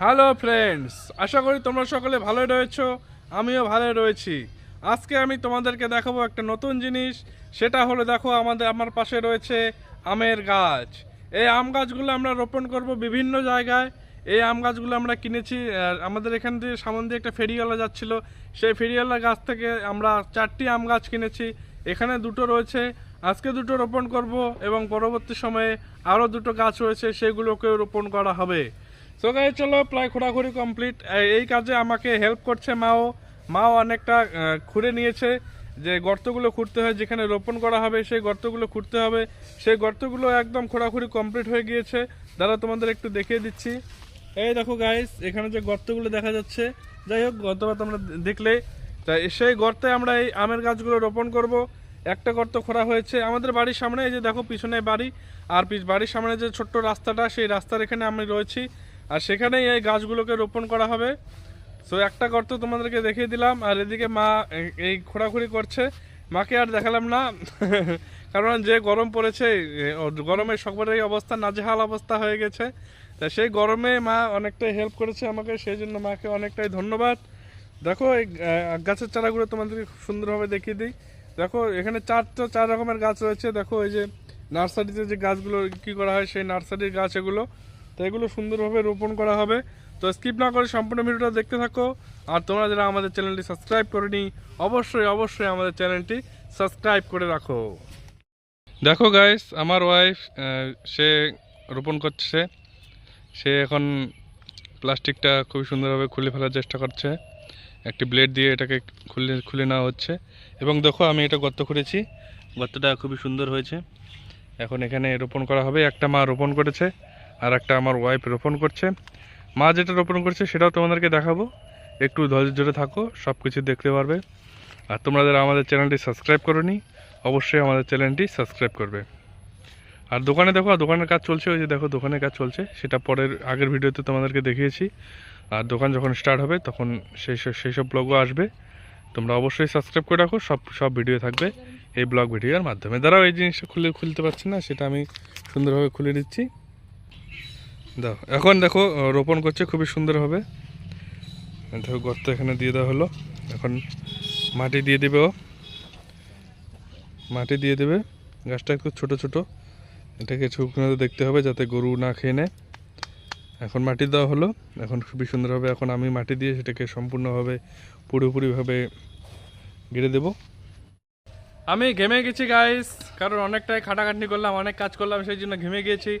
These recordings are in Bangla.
হ্যালো ফ্রেন্ডস আশা করি তোমরা সকলে ভালোই রয়েছো, আমিও ভালোই রয়েছি। আজকে আমি তোমাদেরকে দেখাবো একটা নতুন জিনিস, সেটা হলো দেখো আমাদের, আমার পাশে রয়েছে আমের গাছ। এই আম গাছগুলো আমরা রোপণ করব বিভিন্ন জায়গায়। এই আম গাছগুলো আমরা কিনেছি আমাদের এখান থেকে সামন দিয়ে একটা ফেরিওয়ালা যাচ্ছিল। সেই ফেরিওয়ালা গাছ থেকে আমরা চারটি আম গাছ কিনেছি। এখানে দুটো রয়েছে। আজকে দুটো রোপণ করব এবং পরবর্তী সময়ে আরও দুটো গাছ রয়েছে, সেগুলোকেও রোপণ করা হবে। সো গাই চলো প্রায় ঘোরাঘুরি কমপ্লিট এই কাজে আমাকে হেল্প করছে মাও। মাও অনেকটা খুঁড়ে নিয়েছে যে গর্তগুলো খুঁড়তে হয়, যেখানে রোপণ করা হবে, সেই গর্তগুলো খুঁড়তে হবে। সেই গর্তগুলো একদম খোঁড়াখুড়ি কমপ্লিট হয়ে গিয়েছে। দাদা, তোমাদের একটু দেখিয়ে দিচ্ছি। এই দেখো গাইস এখানে যে গর্তগুলো দেখা যাচ্ছে। যাই হোক, গর্তটা তোমরা দেখলে। তা সেই গর্তে আমরা এই আমের গাছগুলো রোপণ করব। একটা গর্ত খোঁড়া হয়েছে। আমাদের বাড়ির সামনে, এই যে দেখো পিছনে বাড়ি। আর বাড়ির সামনে যে ছোট্ট রাস্তাটা, সেই রাস্তার এখানে আমি রয়েছি। আর সেখানেই এই গাছগুলোকে রোপণ করা হবে। সো একটা গর্ত তোমাদেরকে দেখিয়ে দিলাম, আর এদিকে মা এই খোঁড়াখুড়ি করছে। মাকে আর দেখালাম না, কারণ যে গরম পড়েছে গরমে সকলের অবস্থা, নাজেহাল অবস্থা হয়ে গেছে। তা সেই গরমে মা অনেকটাই হেল্প করেছে আমাকে, সেই জন্য মাকে অনেকটাই ধন্যবাদ। দেখো, এই গাছের চারাগুলো তোমাদেরকে খুব সুন্দরভাবে দেখিয়ে দিই। দেখো, এখানে চারটা, চার রকমের গাছ রয়েছে। দেখো, এই যে নার্সারিতে যে গাছগুলো কি করা হয়, সেই নার্সারির গাছ এগুলো। তো এগুলো সুন্দরভাবে রোপণ করা হবে। তো স্কিপ না করে সম্পূর্ণ ভিডিওটা দেখতে থাকো। আর তোমরা যারা আমাদের চ্যানেলটি সাবস্ক্রাইব করেনি, অবশ্যই অবশ্যই আমাদের চ্যানেলটি সাবস্ক্রাইব করে রাখো। দেখো গাইস আমার ওয়াইফ সে রোপণ করছে। সে এখন প্লাস্টিকটা খুব সুন্দরভাবে খুলে ফেলার চেষ্টা করছে। একটি ব্লেড দিয়ে এটাকে খুলে খুলে নেওয়া হচ্ছে। এবং দেখো, আমি এটা গর্ত করেছি গর্তটা খুবই সুন্দর হয়েছে। এখন এখানে রোপণ করা হবে। একটা মা রোপণ করেছে। আর একটা আমার ওয়াইফ রোপণ করছে। মা যেটা রোপণ করছে সেটাও তোমাদেরকে দেখাবো। একটু ধৈর্য ধরে থাকো সব কিছু দেখতে পারবে। আর তোমরা যারা আমাদের চ্যানেলটি সাবস্ক্রাইব করোনি, অবশ্যই আমাদের চ্যানেলটি সাবস্ক্রাইব করবে। আর দোকানে দেখো দোকানের কাজ চলছে, ওই যে দেখো দোকানের কাজ চলছে। সেটা পরের, আগের ভিডিওতে তোমাদেরকে দেখিয়েছি। আর দোকান যখন স্টার্ট হবে, তখন সেই সব সেই সব ব্লগও আসবে। তোমরা অবশ্যই সাবস্ক্রাইব করে রাখো, সব সব ভিডিও থাকবে এই ব্লগ ভিডিওর মাধ্যমে। দাঁড়াও, এই জিনিসটা খুলে খুলতে পারছি না, সেটা আমি সুন্দরভাবে খুলে দিচ্ছি দাও। এখন দেখো রোপণ করছে, খুবই সুন্দর হবে। দেখো, গর্ত এখানে দিয়ে দেওয়া হলো। এখন মাটি দিয়ে দেবে ও। মাটি দিয়ে দেবে। গাছটা একটু ছোট ছোট। এটাকে শুকনো দেখতে হবে যাতে গরু না খেয়ে নেয়। এখন মাটি দেওয়া হলো। এখন খুবই সুন্দরভাবে এখন আমি মাটি দিয়ে সেটাকে সম্পূর্ণভাবে, পুরোপুরিভাবে গেড়ে দেব। আমি ঘেমে গেছি গাইস কারণ অনেকটাই খাটাখাটনি করলাম, অনেক কাজ করলাম, সেই জন্য ঘেমে গিয়েছি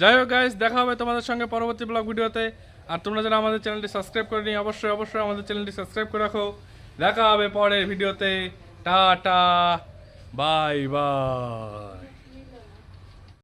যাই হোক গাইজ দেখা হবে তোমাদের সঙ্গে পরবর্তী ব্লগ ভিডিওতে। আর তোমরা যারা আমাদের চ্যানেলটি সাবস্ক্রাইব করে নি অবশ্যই অবশ্যই আমাদের চ্যানেলটি সাবস্ক্রাইব করে রাখো। দেখা হবে পরের ভিডিওতে। টা টা বাই বাই